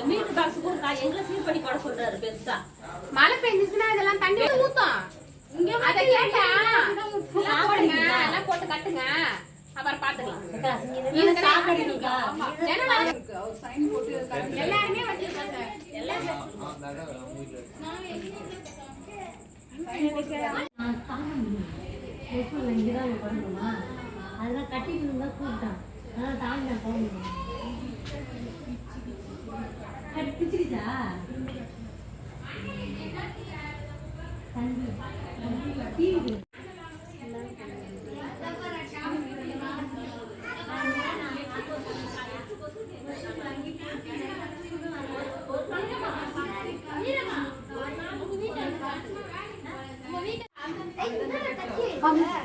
Box கொடுக்கா எங்களை சீர் பண்ணி போட சொல்றாரு பெருசா. மழை பெஞ்சிச்சுன்னா இதெல்லாம் தண்ணி வந்து ஊத்தும். அத கேட்டா எல்லாம் போட்டு கட்டுங்க. அப்புறம் பாத்துக்கலாம் எல்லாருமே இங்கே அதெல்லாம் கட்டிட்டு இருந்தா கூப்பிட்டான். அதெல்லாம் தாங்க நான் போக முடியும் கட்டி Vamos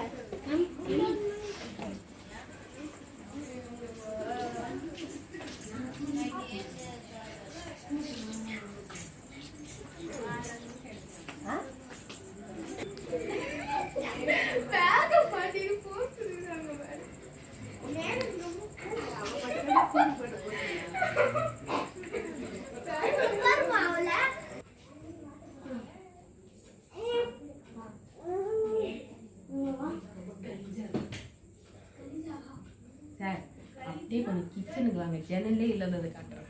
அப்படியே கொஞ்சம் கிச்சனுக்கு வாங்க. ஜன்னலே இல்லைன்னு காட்டுறேன்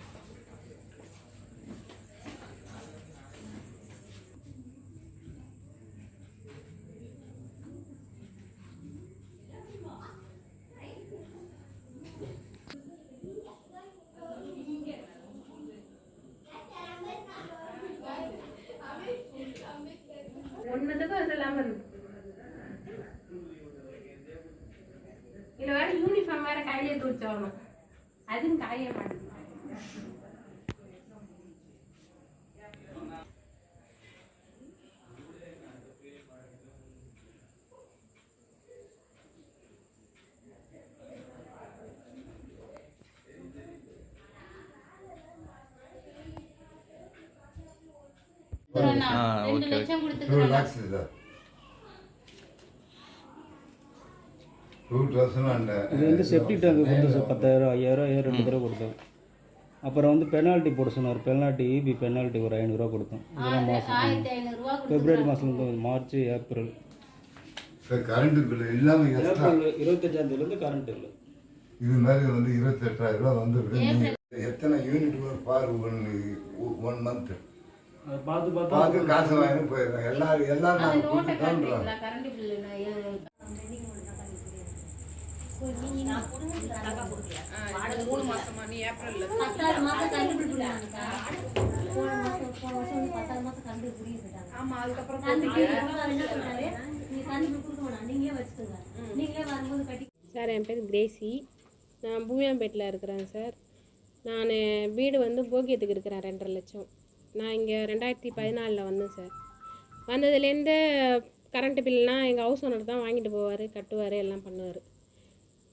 வரணும் அதுவும் காய மாட்டேங்குது ஆ ஓகே. ஓகே டூ லேக்ஸ் இது வந்து செப்டி டேங்க் கொடுத்தோம் சார் பத்தாயிரம் ஐயாயிரம் ஐயாயிரம் ரெண்டு தடவை கொடுத்தோம். அப்புறம் வந்து பெனால்ட்டி போட சொன்னார். பெனால்ட்டி இபி பெனால்ட்டி ஒரு ஐநூறுரூவா கொடுத்தோம். இதெல்லாம் மாதம் ஆயிரத்தி ஐநூறுரூவா பிப்ரவரி மாதம் மார்ச் ஏப்ரல். கரண்ட் பில் இல்லாமல் இருபத்தஞ்சாந்தேதிலேருந்து கரண்ட் இல்லை இது மாதிரி வந்து இருபத்தெட்டாயிரம் ரூபா வந்துருக்கு. எத்தனை unit for one one month அதை பார்த்து பார்த்து பார்த்து காசு வாங்கி போயிடுறோம் எல்லாரும் எல்லாரும் நாங்கள் கரண்ட் பில்லு நான் கொடுங்க, அழகா கொடுக்கல. மூணு மாசமா நீ ஏப்ரல்ல பத்தாறு போன போன வருஷம் வந்து பத்தாறு கண்டுபிடிக்கிட்டாங்க ஆமா அதுக்கப்புறம் என்ன நீங்க வேணாம் நீங்களே வச்சுக்கோங்க நீங்களே வரும்போது கட்டி சார் என் பேர் கிரேசி. நான் பூமியாம்பேட்டில் இருக்கிறேன் சார். நான் வீடு வந்து போகியத்துக்கு இருக்கிறேன் ரெண்டரை லட்சம். நான் இங்கே ரெண்டாயிரத்தி பதினாலில் வந்தேன் சார். வந்ததுலேருந்து கரண்ட்டு பில்லாம் எங்கள் ஹவுஸ் ஓனர் தான் வாங்கிட்டு போவார் கட்டுவார் எல்லாம் பண்ணுவார்.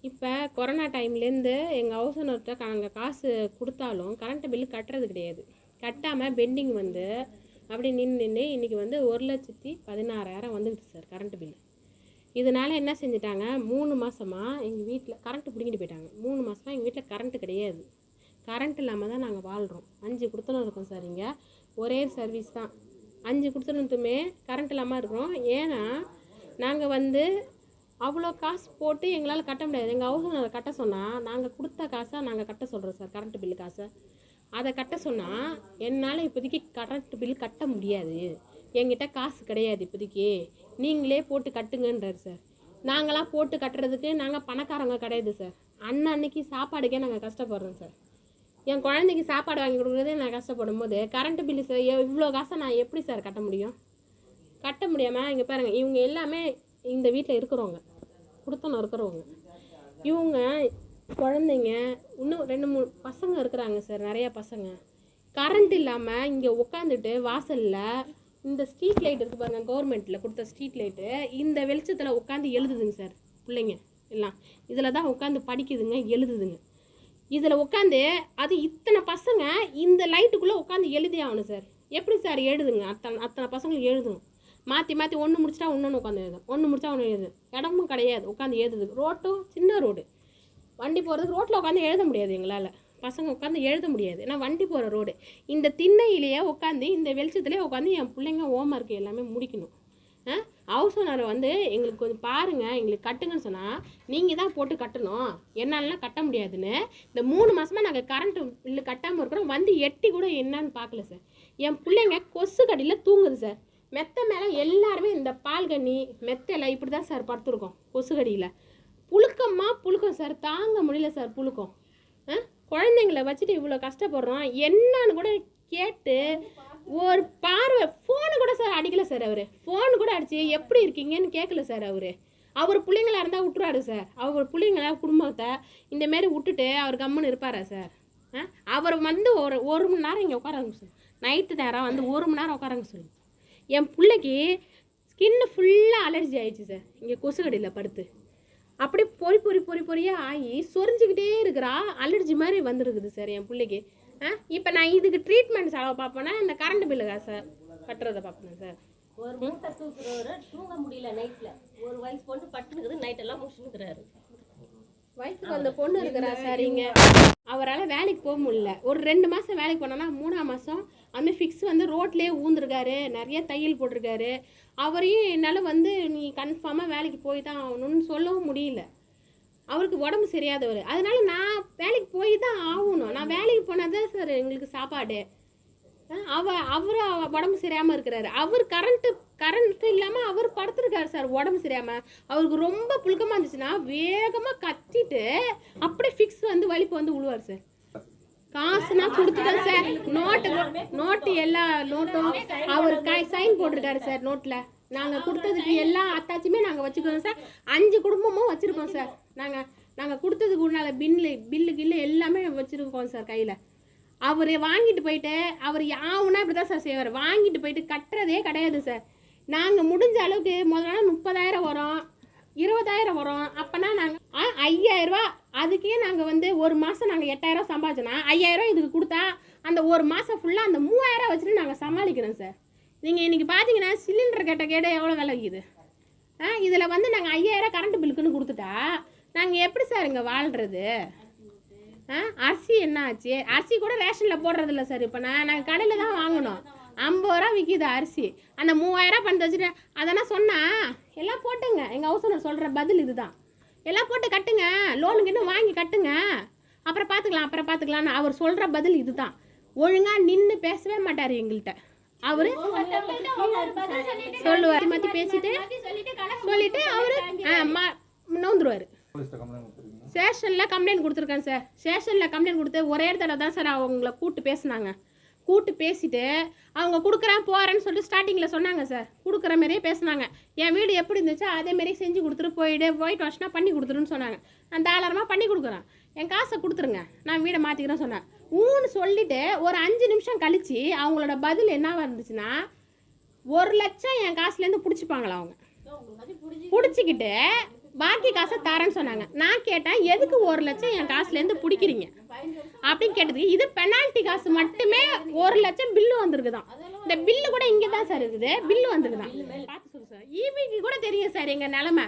இப்போ கொரோனா டைம்லேருந்து எங்கள் ஹவுஸ் ஓனர்கிட்ட நாங்கள் காசு கொடுத்தாலும் கரண்ட்டு பில்லு கட்டுறது கிடையாது. கட்டாமல் பெண்டிங் வந்து அப்படி நின்று நின்று இன்றைக்கி வந்து ஒரு லட்சத்தி பதினாறாயிரம் வந்துடுது சார் கரண்ட்டு பில்லு இதனால என்ன செஞ்சுட்டாங்க? மூணு மாதமாக எங்கள் வீட்டில் கரண்ட்டு பிடிங்கிட்டு போயிட்டாங்க. மூணு மாதமாக எங்கள் வீட்டில் கரண்ட்டு கிடையாது. கரண்ட் இல்லாமல் தான் நாங்கள் வாழ்கிறோம் அஞ்சு கொடுத்தனும் இருக்கோம் சார் இங்கே. ஒரே சர்வீஸ் தான். அஞ்சு கொடுத்துருந்துமே கரண்ட் இல்லாமல் இருக்கிறோம். ஏன்னா நாங்கள் வந்து அவ்வளோ காசு போட்டு எங்களால் கட்ட முடியாது. எங்கள் ஹவுஸ் ஓனரை கட்ட சொன்னால் நாங்கள் கொடுத்த காசை நாங்கள் கட்ட சொல்கிறோம் சார். கரண்ட் பில்லு காசை. அதை கட்ட சொன்னால் என்னால் இப்போதைக்கு கரண்ட் பில் கட்ட முடியாது. எங்கிட்ட காசு கிடையாது இப்போதைக்கு. நீங்களே போட்டு கட்டுங்கன்றார் சார். நாங்களாம் போட்டு கட்டுறதுக்கு நாங்கள் பணக்காரங்க கிடையாது சார். அண்ணன் அன்னைக்கு சாப்பாடுக்கே நாங்கள் கஷ்டப்படுறோம் சார். என் குழந்தைக்கு சாப்பாடு வாங்கி கொடுக்குறதே நான் கஷ்டப்படும் போது கரண்ட் பில்லு சார் இவ்வளோ காசை நான் எப்படி சார் கட்ட முடியும்? கட்ட முடியாமல் இங்கே பாருங்கள் இவங்க எல்லாமே இந்த வீட்டில் இருக்கிறவங்க. கொடுத்தனம் இருக்கிறவங்க. இவங்க குழந்தைங்க இன்னும் ரெண்டு மூணு பசங்க இருக்கிறாங்க சார் நிறையா பசங்க. கரண்ட் இல்லாமல் இங்கே உட்காந்துட்டு வாசலில் இந்த ஸ்ட்ரீட் லைட் இருக்குது பாருங்கள் கவர்மெண்ட்டில் கொடுத்த ஸ்ட்ரீட் லைட்டு இந்த வெளிச்சத்தில் உட்காந்து எழுதுதுங்க சார் பிள்ளைங்க எல்லாம். இதில் தான் உட்காந்து படிக்குதுங்க எழுதுதுங்க. இதில் உட்காந்து அது இத்தனை பசங்க இந்த லைட்டுக்குள்ளே உட்காந்து எழுதி ஆகணும் சார். எப்படி சார் எழுதுங்க? அத்தனை அத்தனை பசங்களுக்கு எழுதணும். மாற்றி மாற்றி ஒன்று முடிச்சிட்டா இன்னொன்று உட்காந்து எழுதும். ஒன்று முடிச்சா ஒன்று எழுதும். இடமும் கிடையாது. உட்காந்து எழுதுது ரோட்டும் சின்ன ரோடு. வண்டி போகிறதுக்கு ரோட்டில் உட்காந்து எழுத முடியாது எங்களால். பசங்க உட்காந்து எழுத முடியாது. ஏன்னா வண்டி போகிற ரோடு. இந்த திண்ணையிலேயே உட்காந்து இந்த வெளிச்சத்துலேயே உட்காந்து என் பிள்ளைங்க ஹோம்ஒர்க் எல்லாமே முடிக்கணும். ஹவுஸ் ஓனரை வந்து எங்களுக்கு கொஞ்சம் பாருங்கள் எங்களுக்கு கட்டுங்கன்னு சொன்னால் நீங்கள் தான் போட்டு கட்டணும். என்னாலலாம் கட்ட முடியாதுன்னு. இந்த மூணு மாதமாக நாங்கள் கரண்ட்டு பில்லு கட்டாமல் இருக்கிறோம். வந்து எட்டி கூட என்னன்னு பார்க்கல சார் என் பிள்ளைங்க கொசு கடியில் தூங்குது சார் மெத்த மேலே எல்லாருமே இந்த பால்கனி மெத்தையில் இப்படி தான் சார் படுத்துருக்கோம் கொசுகடியில் புழுக்கமாக புழுக்கம் சார் தாங்க முடியல சார் புழுக்கம். ஆ? குழந்தைங்கள வச்சுட்டு இவ்வளோ கஷ்டப்படுறோம் என்னன்னு கூட கேட்டு ஒரு பார்வை ஃபோனு கூட சார் அடிக்கல சார் அவர். ஃபோனு கூட அடிச்சு எப்படி இருக்கீங்கன்னு கேட்கல சார் அவர். அவர் பிள்ளைங்களா இருந்தால் விட்டுறாரு சார் அவர் பிள்ளைங்கள குடும்பத்தை இந்த மாரி விட்டுட்டு அவர் கம்முன்னு இருப்பாரா சார் ஆ? அவர் வந்து ஒரு ஒரு மணி நேரம் இங்கே உட்காராங்க சார் நைட்டு நேரம் வந்து ஒரு மணி நேரம் உட்காராங்க சொல்லுங்கள் என் பிள்ளைக்கு ஸ்கின்னு ஃபுல்லாக அலர்ஜி ஆயிடுச்சு சார் இங்கே கொசுக்கடியில் படுத்து. அப்படியே பொறி பொறி பொறி பொறியாக ஆகி சொரிஞ்சுக்கிட்டே இருக்கிறா. அலர்ஜி மாதிரி வந்துருக்குது சார் என் பிள்ளைக்கு. ஆ? இப்போ நான் இதுக்கு ட்ரீட்மெண்ட் செலவு பார்ப்பேன்னா இந்த கரண்ட் பில்லு சார் கட்டுறதை பார்ப்பேன் சார் ஒரு மூட்டை தூக்குறவரை தூங்க முடியல நைட்டில் ஒரு வயசு பொண்ணு பட்டுனுக்குது நைட்டெல்லாம் முடிச்சுன்னுக்குறாரு. வயசுக்கு வந்த பொண்ணு இருக்கிறா சார் இங்கே அவரால் வேலைக்கு போக முடியல. ஒரு ரெண்டு மாதம் வேலைக்கு போனோன்னா மூணாம் மாதம் அதுமாதிரி ஃபிக்ஸ் வந்து ரோட்லேயே ஊந்துருக்காரு. நிறைய தையல் போட்டிருக்காரு. அவரையும் என்னால் வந்து நீ கன்ஃபார்மாக வேலைக்கு போய் தான் ஆகணும்னு சொல்லவும் முடியல. அவருக்கு உடம்பு சரியாதவர். அதனால நான் வேலைக்கு போய் தான் ஆகணும். நான் வேலைக்கு போனால் தான் சார் எங்களுக்கு சாப்பாடு. அவ அவர் உடம்பு சரியாமல் இருக்கிறாரு. அவர் கரண்ட்டு கரண்ட் இல்லாமல் அவர் படுத்துருக்காரு சார் உடம்பு சரியாமல் அவருக்கு ரொம்ப புழுக்கமாக இருந்துச்சுன்னா வேகமாக கத்திட்டு அப்படியே ஃபிக்ஸ் வந்து வலிப்பு வந்து விழுவார் சார். காசுனா கொடுத்துட்டோம் சார். நோட்டு நோட்டு எல்லா நோட்டும் அவர் கை சைன் போட்டிருக்காரு சார் நோட்டில் நாங்கள் கொடுத்ததுக்கு எல்லா அத்தாச்சியுமே நாங்கள் வச்சுக்கோங்க சார். அஞ்சு குடும்பமும் வச்சுருக்கோம் சார். நாங்கள் நாங்கள் கொடுத்ததுக்கு உண்டான பில்லு பில்லு கில்லு எல்லாமே வச்சுருக்கோம் சார் கையில். அவர் வாங்கிட்டு போயிட்டு அவர் யாவுன்னா இப்படி தான் சார் செய்வார். வாங்கிட்டு போயிட்டு கட்டுறதே கிடையாது சார் நாங்கள் முடிஞ்ச அளவுக்கு முதல்ல முப்பதாயிரம் வரும் இருபதாயிரம் வரும். அப்போனா நாங்கள் ஐயாயிரரூவா அதுக்கே நாங்கள் வந்து ஒரு மாதம் நாங்கள் எட்டாயிரம் சம்பாதிச்சோன்னா ஐயாயிரம் இதுக்கு கொடுத்தா அந்த ஒரு மாதம் ஃபுல்லாக அந்த மூவாயிரம் வச்சுட்டு நாங்கள் சமாளிக்கிறோம் சார் நீங்கள் இன்றைக்கி பார்த்தீங்கன்னா சிலிண்டர் கேட்ட கேட எவ்வளோ விலை விற்கிது ஆ இதில் வந்து நாங்கள் ஐயாயிரம் கரண்ட் பில்லுக்குன்னு கொடுத்துட்டா நாங்கள் எப்படி சார் இங்கே வாழ்கிறது அரிசி என்ன ஆச்சு? அரிசி கூட ரேஷனில் போடுறதில்ல சார் இப்போ நான் நாங்கள் கடையில் தான் வாங்கணும். ஐம்பது ரூபா விற்கிது அரிசி. அந்த மூவாயிரம் பண்ணி வச்சுட்டு அதெல்லாம் சொன்னா எல்லாம் போட்டுங்க. எங்கள் ஹவுஸ் ஓனர் சொல்கிற பதில் இதுதான். எல்லாம் போட்டு கட்டுங்க. லோனுக்கு இன்னும் வாங்கி கட்டுங்க. அப்புறம் பார்த்துக்கலாம் அப்புறம் பார்த்துக்கலாம்னு அவர் சொல்கிற பதில் இதுதான். ஒழுங்காக நின்று பேசவே மாட்டார் எங்கள்கிட்ட. அவர் சொல்லுவார். மாற்றி பேசிட்டு சொல்லிட்டு அவர் நோந்துருவார் ஸ்டேஷனில் கம்ப்ளைண்ட் கொடுத்துருக்கேன் சார் ஸ்டேஷனில் கம்ப்ளைண்ட் கொடுத்து ஒரே இடத்துல தான் சார் அவங்கள கூப்பிட்டு பேசுனாங்க. கூப்பிட்டு பேசிட்டு அவங்க கொடுக்குறேன் போகிறேன்னு சொல்லிட்டு ஸ்டார்டிங்கில் சொன்னாங்க சார் கொடுக்குற மாதிரியே பேசுனாங்க. என் வீடு எப்படி இருந்துச்சோ அதே செஞ்சு கொடுத்துட்டு போயிடு ஒயிட் வாஷ்னா பண்ணி கொடுத்துருன்னு சொன்னாங்க. நான் தாராளமாக பண்ணி கொடுக்குறேன். என் காசை கொடுத்துருங்க. நான் வீடை மாற்றிக்கிறேன்னு சொன்னேன். ஊன்னு சொல்லிவிட்டு ஒரு அஞ்சு நிமிஷம் கழித்து அவங்களோட பதில் என்னவாக இருந்துச்சுன்னா ஒரு லட்சம் என் காசுலேருந்து பிடிச்சிப்பாங்களா அவங்க. பிடிச்சிக்கிட்டு பாக்கி காசை தரேன்னு சொன்னாங்க. நான் கேட்டேன் எதுக்கு ஒரு லட்சம் என் காசுலேருந்து பிடிக்கிறீங்க? அப்படின்னு கேட்டதுக்கு இது பெனால்ட்டி காசு மட்டுமே ஒரு லட்சம் பில்லு வந்திருக்குதான். இந்த பில்லு கூட இங்கே தான் சார் இருக்குது. பில்லு வந்திருக்குதான். பார்த்து சொல்லு சார் ஈபிக்கு கூட தெரியும் சார் எங்கள் நிலமை.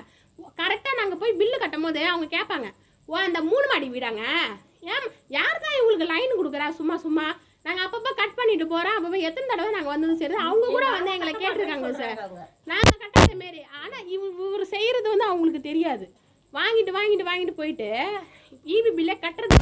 கரெக்டாக நாங்கள் போய் பில்லு கட்டும் போது அவங்க கேட்பாங்க ஓ அந்த மூணு மாடி வீடாங்க? ஏன் யார் தான் இவங்களுக்கு லைன் கொடுக்குறா? சும்மா சும்மா. நாங்கள் அப்பப்போ கட் பண்ணிட்டு போகிறோம் அப்பப்போ எத்தனை தடவை நாங்கள் வந்தது சரி அவங்க கூட வந்து எங்களை கேட்டிருக்காங்க சார். நாங்கள் கட்டாத மாரி. ஆனால் இவ இவர் செய்கிறது வந்து அவங்களுக்கு தெரியாது. வாங்கிட்டு வாங்கிட்டு வாங்கிட்டு போயிட்டு ஈபி பில்லை கட்டுறது